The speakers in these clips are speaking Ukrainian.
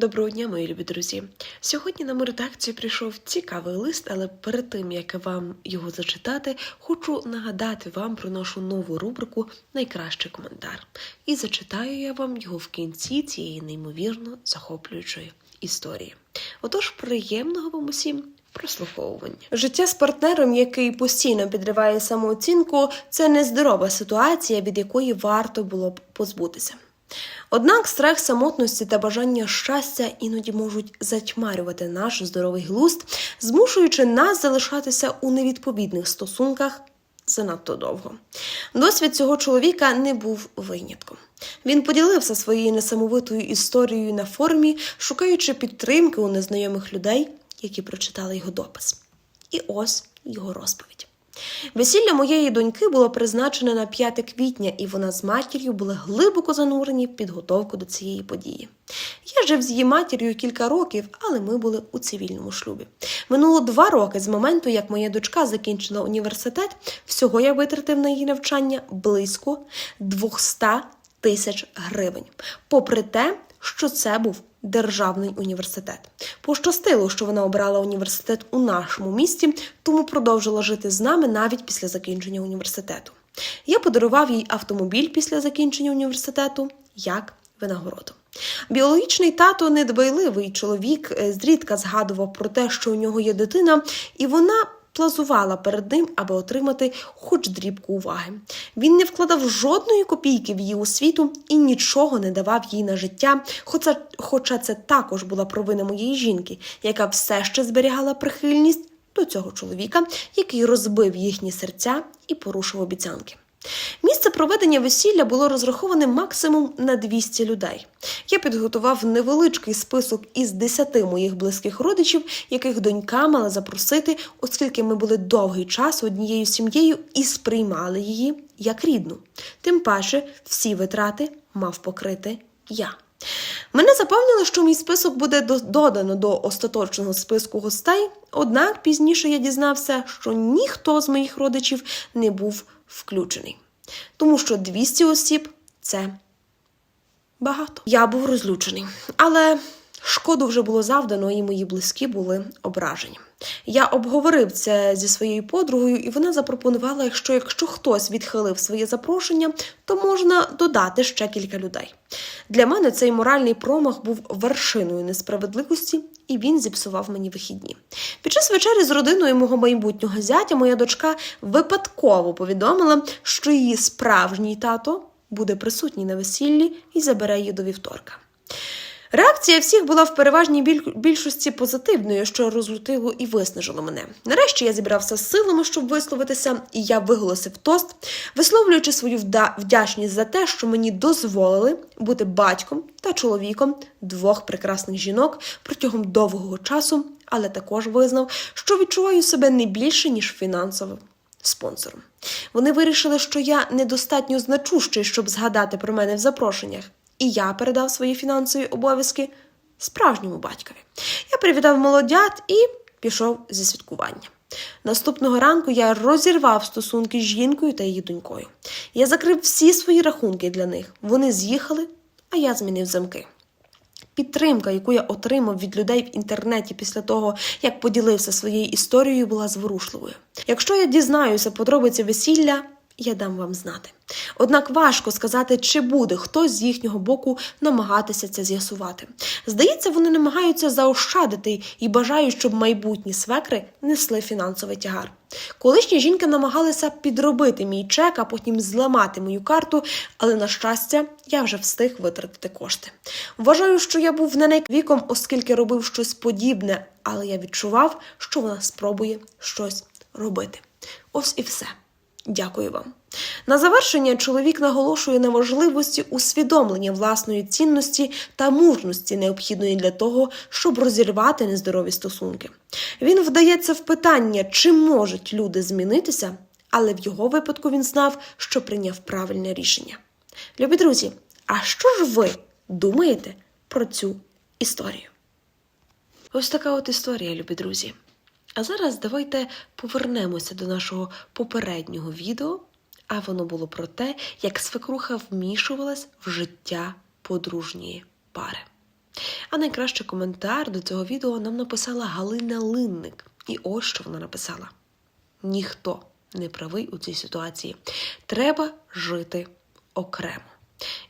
Доброго дня, мої любі друзі. Сьогодні на мою редакцію прийшов цікавий лист, але перед тим як вам його зачитати, хочу нагадати вам про нашу нову рубрику Найкращий коментар. І зачитаю я вам його в кінці цієї неймовірно захоплюючої історії. Отож, приємного вам усім прослуховування. Життя з партнером, який постійно підриває самооцінку, це нездорова ситуація, від якої варто було б позбутися. Однак страх самотності та бажання щастя іноді можуть затьмарювати наш здоровий глузд, змушуючи нас залишатися у невідповідних стосунках занадто довго. Досвід цього чоловіка не був винятком. Він поділився своєю несамовитою історією на форумі, шукаючи підтримки у незнайомих людей, які прочитали його допис. І ось його розповідь. Весілля моєї доньки було призначене на 5 квітня, і вона з матір'ю були глибоко занурені в підготовку до цієї події. Я жив з її матір'ю кілька років, але ми були у цивільному шлюбі. Минуло два роки з моменту, як моя дочка закінчила університет. Всього я витратив на її навчання близько 200 тисяч гривень. Попри те, що це був державний університет. Пощастило, що вона обрала університет у нашому місті, тому продовжила жити з нами навіть після закінчення університету. Я подарував їй автомобіль після закінчення університету як винагороду. Біологічний тато недбайливий чоловік е, зрідка згадував про те, що у нього є дитина, і вона плазувала перед ним, аби отримати хоч дрібку уваги. Він не вкладав жодної копійки в її освіту і нічого не давав їй на життя, хоча, хоча це також була провина моєї жінки, яка все ще зберігала прихильність до цього чоловіка, який розбив їхні серця і порушив обіцянки. Місце проведення весілля було розраховане максимум на 200 людей. Я підготував невеличкий список із 10 моїх близьких родичів, яких донька мала запросити, оскільки ми були довгий час однією сім'єю і сприймали її як рідну. Тим паче, всі витрати мав покрити я. Мене запевнили, що мій список буде додано до остаточного списку гостей, однак пізніше я дізнався, що ніхто з моїх родичів не був включений. Тому що 200 осіб це багато. Я був розлючений, але шкоду вже було завдано, і мої близькі були ображені. Я обговорив це зі своєю подругою, і вона запропонувала, що якщо хтось відхилив своє запрошення, то можна додати ще кілька людей. Для мене цей моральний промах був вершиною несправедливості, і він зіпсував мені вихідні. Під час вечері з родиною мого майбутнього зятя моя дочка випадково повідомила, що її справжній тато буде присутній на весіллі і забере її до вівторка. Реакція всіх була в переважній біль- більшості позитивною, що розлютило і виснажило мене. Нарешті я зібрався з силами, щоб висловитися, і я виголосив тост, висловлюючи свою вда- вдячність за те, що мені дозволили бути батьком та чоловіком двох прекрасних жінок протягом довгого часу, але також визнав, що відчуваю себе не більше ніж фінансовим спонсором. Вони вирішили, що я недостатньо значущий, щоб згадати про мене в запрошеннях, і я передав свої фінансові обов'язки справжньому батькові. Я привітав молодят і пішов зі святкування. Наступного ранку я розірвав стосунки з жінкою та її донькою. Я закрив всі свої рахунки для них. Вони з'їхали, а я змінив замки. Підтримка, яку я отримав від людей в інтернеті після того, як поділився своєю історією, була зворушливою. Якщо я дізнаюся подробиці весілля, я дам вам знати. Однак важко сказати, чи буде хтось з їхнього боку намагатися це з'ясувати. Здається, вони намагаються заощадити і бажають, щоб майбутні свекри несли фінансовий тягар. Колишні жінки намагалися підробити мій чек, а потім зламати мою карту, але на щастя, я вже встиг витратити кошти. Вважаю, що я був не найвіком, оскільки робив щось подібне, але я відчував, що вона спробує щось робити. Ось і все. Дякую вам. На завершення чоловік наголошує на важливості усвідомлення власної цінності та мужності, необхідної для того, щоб розірвати нездорові стосунки. Він вдається в питання, чи можуть люди змінитися, але в його випадку він знав, що прийняв правильне рішення. Любі друзі, а що ж ви думаєте про цю історію? Ось така от історія, любі друзі. А зараз давайте повернемося до нашого попереднього відео, а воно було про те, як свекруха вмішувалась в життя подружньої пари. А найкращий коментар до цього відео нам написала Галина Линник. І ось що вона написала: ніхто не правий у цій ситуації. Треба жити окремо.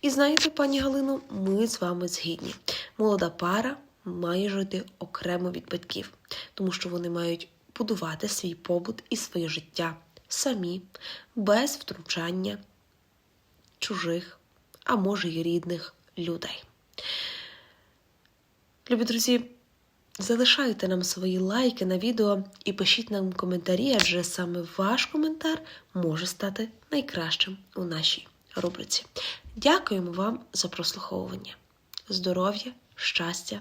І знаєте, пані Галино, ми з вами згідні. Молода пара має жити окремо від батьків, тому що вони мають будувати свій побут і своє життя самі, без втручання чужих, а може й рідних людей. Любі друзі, залишайте нам свої лайки на відео і пишіть нам коментарі, адже саме ваш коментар може стати найкращим у нашій рубриці. Дякуємо вам за прослуховування. Здоров'я, щастя